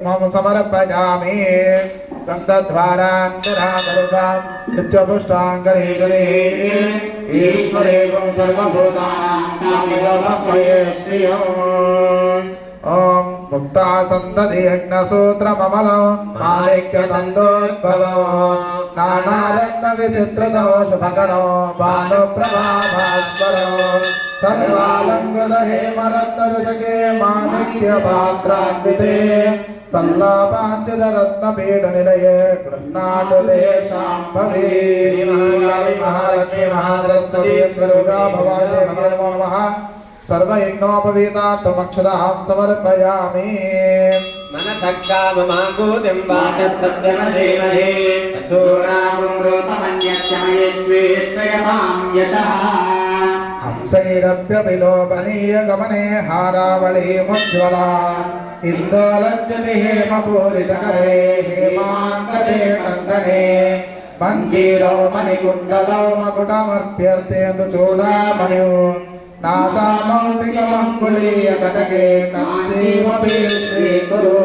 మమ సమర్పయామి దంతద్వారాంతరాకరుణాం నిత్యపుష్టాంగరీజనే ఈశ్వరేకం సర్వభూతానాం ఓం ముక్తాసందది యజ్ఞసూత్రమమలం మాణిక్యదండోద్భవో నానారత్న విచిత్రదో శుభకరో భానుప్రభాభాస్వరో సర్వ शुभकरो भानुप्रभाभास्वरो सर्वालङ्कृत हेमरत्नरुषके माणिक्यपात्रान्विते सल्लापाञ्चितरत्नपीठनिलये गृह्णातुले शाम्भवे महालक्ष्मी महासरस्वती स्वरूपा भवानी नमो नमः सर्वयज्ञोपवीतार्थमक्षदां समर्पयामि मनसक्काममाकूतिं वाचस्तव्यमधीमहे सूरामृतमन्यक्षमयेष्वेष्टयतां यशः हंसैरप्यविलोपनीयगमने हारावळीमुज्ज्वला इन्दोलज्जति हेमपूरितकरे हेमाङ्गते कङ्कणे मञ्जीरौ मणिकुण्डलौ मकुटमर्प्यर्थेन्दु चूडामणिौ नासामौक्तिकमङ्कुलीयकटके कञ्चीमपि स्वीकुरु